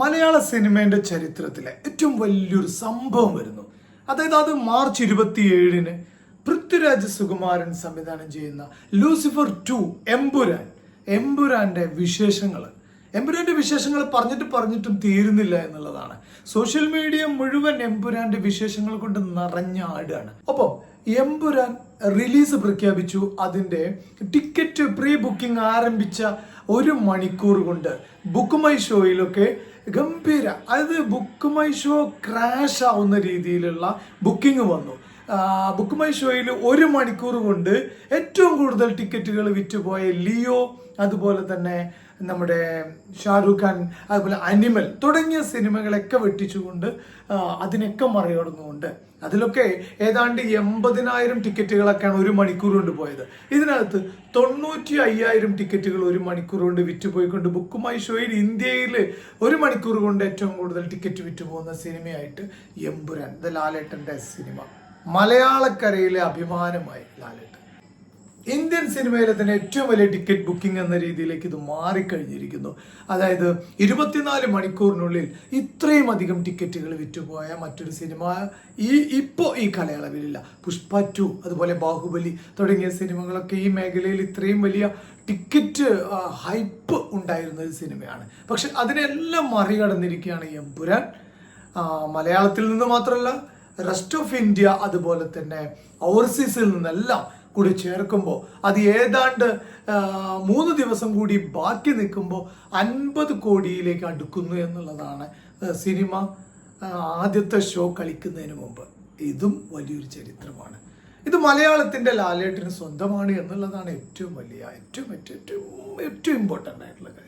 മലയാള സിനിമയുടെ ചരിത്രത്തിലെ ഏറ്റവും വലിയൊരു സംഭവം വരുന്നു. അതായത് അത് മാർച്ച് ഇരുപത്തിയേഴിന് പൃഥ്വിരാജ് സുകുമാരൻ സംവിധാനം ചെയ്യുന്ന ലൂസിഫർ ടു എംപുരാൻ എംപുരാന്റെ വിശേഷങ്ങൾ. എംപുരാന്റെ വിശേഷങ്ങൾ പറഞ്ഞിട്ട് പറഞ്ഞിട്ടും തീരുന്നില്ല എന്നുള്ളതാണ്. സോഷ്യൽ മീഡിയ മുഴുവൻ എംപുരാന്റെ വിശേഷങ്ങൾ കൊണ്ട് നിറഞ്ഞ ആടാണ്. ഒപ്പം എംപുരാൻ റിലീസ് പ്രഖ്യാപിച്ചു. അതിന്റെ ടിക്കറ്റ് പ്രീ ബുക്കിംഗ് ആരംഭിച്ച ഒരു മണിക്കൂർ കൊണ്ട് ബുക്ക് മൈ ഷോയിലൊക്കെ ഗംഭീര. അതായത് ബുക്ക് മൈ ഷോ ക്രാഷ് ആവുന്ന രീതിയിലുള്ള ബുക്കിംഗ് വന്നു. ബുക്ക് മൈ ഷോയിൽ ഒരു മണിക്കൂർ കൊണ്ട് ഏറ്റവും കൂടുതൽ ടിക്കറ്റുകൾ വിറ്റുപോയ ലിയോ അതുപോലെ തന്നെ നമ്മുടെ ഷാരൂഖ് ഖാൻ അതുപോലെ അനിമൽ തുടങ്ങിയ സിനിമകളൊക്കെ വെട്ടിച്ചുകൊണ്ട് അതിനൊക്കെ മറികടന്നുകൊണ്ട്. അതിലൊക്കെ ഏതാണ്ട് എൺപതിനായിരം ടിക്കറ്റുകളൊക്കെയാണ് ഒരു മണിക്കൂർ കൊണ്ട് പോയത്. ഇതിനകത്ത് തൊണ്ണൂറ്റി അയ്യായിരം ടിക്കറ്റുകൾ ഒരു മണിക്കൂർ കൊണ്ട് വിറ്റുപോയിക്കൊണ്ട് ബുക്ക് മൈ ഷോയിൽ ഇന്ത്യയിൽ ഒരു മണിക്കൂർ കൊണ്ട് ഏറ്റവും കൂടുതൽ ടിക്കറ്റ് വിറ്റുപോകുന്ന സിനിമയായിട്ട് എമ്പുരാൻ ദ ലാലേട്ടന്റെ സിനിമ. മലയാളക്കരയിലെ അഭിമാനമായി ലാലേട്ടൻ. ഇന്ത്യൻ സിനിമയിലെ തന്നെ ഏറ്റവും വലിയ ടിക്കറ്റ് ബുക്കിംഗ് എന്ന രീതിയിലേക്ക് ഇത് മാറിക്കഴിഞ്ഞിരിക്കുന്നു. അതായത് ഇരുപത്തിനാല് മണിക്കൂറിനുള്ളിൽ ഇത്രയും അധികം ടിക്കറ്റുകൾ വിറ്റുപോയ മറ്റൊരു സിനിമ ഈ ഇപ്പോൾ ഈ കാലയളവിലില്ല. പുഷ്പ ടു അതുപോലെ ബാഹുബലി തുടങ്ങിയ സിനിമകളൊക്കെ ഈ മേഖലയിൽ ഇത്രയും വലിയ ടിക്കറ്റ് ഹൈപ്പ് ഉണ്ടായിരുന്ന ഒരു സിനിമയാണ്. പക്ഷെ അതിനെല്ലാം മറികടന്നിരിക്കുകയാണ് എമ്പുരാൻ. മലയാളത്തിൽ നിന്ന് മാത്രമല്ല റെസ്റ്റ് ഓഫ് ഇന്ത്യ അതുപോലെ തന്നെ ഓവർസീസിൽ നിന്നെല്ലാം കൂടി ചേർക്കുമ്പോൾ അത് ഏതാണ്ട് മൂന്ന് ദിവസം കൂടി ബാക്കി നിൽക്കുമ്പോൾ അൻപത് കോടിയിലേക്ക് അടുക്കുന്നു എന്നുള്ളതാണ് സിനിമ ആദ്യത്തെ ഷോ കളിക്കുന്നതിന് മുമ്പ്. ഇതും വലിയൊരു ചരിത്രമാണ്. ഇത് മലയാളത്തിന്റെ ലാലേട്ടിന് സ്വന്തമാണ് എന്നുള്ളതാണ് ഏറ്റവും വലിയ ഏറ്റവും ഏറ്റവും ഏറ്റവും ഇമ്പോർട്ടന്റ് ആയിട്ടുള്ള കാര്യം.